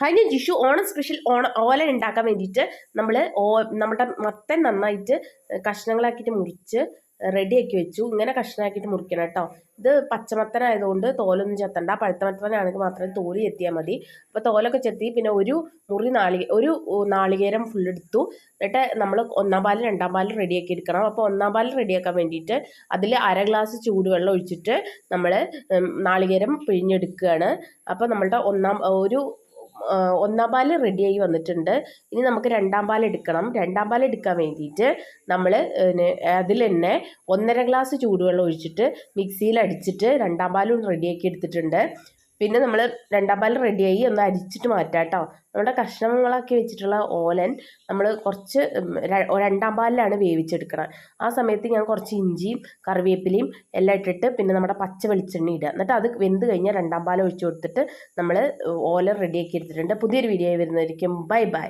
കഴിഞ്ഞ ജിഷു ഓണം സ്പെഷ്യൽ ഓണ ഓല ഉണ്ടാക്കാൻ വേണ്ടിയിട്ട് നമ്മൾ ഓ നമ്മുടെ മത്തൻ നന്നായിട്ട് കഷ്ണങ്ങളാക്കിയിട്ട് മുറിച്ച് റെഡിയാക്കി വെച്ചു. ഇങ്ങനെ കഷ്ണമാക്കിയിട്ട് മുറിക്കണം കേട്ടോ. ഇത് പച്ചമത്തനായതുകൊണ്ട് തോലൊന്നും ചെത്തണ്ട പഴുത്ത മത്തനാണെങ്കിൽ മാത്രമേ തോൽ ചെത്തിയാൽ മതി. അപ്പോൾ തോലൊക്കെ ചെത്തി പിന്നെ ഒരു മുറി നാളിക ഒരു നാളികേരം ഫുൾ എടുത്തു. എന്നിട്ട് നമ്മൾ ഒന്നാം പാൽ രണ്ടാം പാൽ റെഡിയാക്കി എടുക്കണം. അപ്പോൾ ഒന്നാം പാൽ റെഡിയാക്കാൻ വേണ്ടിയിട്ട് അതിൽ അര ഗ്ലാസ് ചൂടുവെള്ളം ഒഴിച്ചിട്ട് നമ്മൾ നാളികേരം പിഴിഞ്ഞെടുക്കുകയാണ് അപ്പോൾ നമ്മളുടെ ഒന്നാം ഒരു ഒന്നാം പാൽ റെഡിയായി വന്നിട്ടുണ്ട്. ഇനി നമുക്ക് രണ്ടാം പാൽ എടുക്കണം. രണ്ടാം പാൽ എടുക്കാൻ വേണ്ടിയിട്ട് നമ്മൾ അതിൽ തന്നെ ഒന്നര ഗ്ലാസ് ചൂടുവെള്ളം ഒഴിച്ചിട്ട് മിക്സിയിൽ അടിച്ചിട്ട് രണ്ടാം പാലും റെഡിയാക്കി എടുത്തിട്ടുണ്ട്. പിന്നെ നമ്മൾ രണ്ടാം പാൽ റെഡിയായി ഒന്ന് അരിച്ചിട്ട് മാറ്റാം കേട്ടോ നമ്മുടെ കഷ്ണങ്ങളാക്കി വെച്ചിട്ടുള്ള ഓലൻ നമ്മൾ കുറച്ച് രണ്ടാം പാലിലാണ് വേവിച്ചെടുക്കണം. ആ സമയത്ത് ഞാൻ കുറച്ച് ഇഞ്ചിയും കറിവേപ്പിലയും എല്ലാം ഇട്ടിട്ട് പിന്നെ നമ്മുടെ പച്ച വെളിച്ചെണ്ണ ഇടുക. എന്നിട്ട് അത് വെന്ത് കഴിഞ്ഞാൽ രണ്ടാം പാൽ ഒഴിച്ചു കൊടുത്തിട്ട് നമ്മൾ ഓലൻ റെഡിയാക്കി എടുത്തിട്ടുണ്ട്. പുതിയൊരു വീഡിയോ വരുന്നതായിരിക്കും ബൈ ബൈ.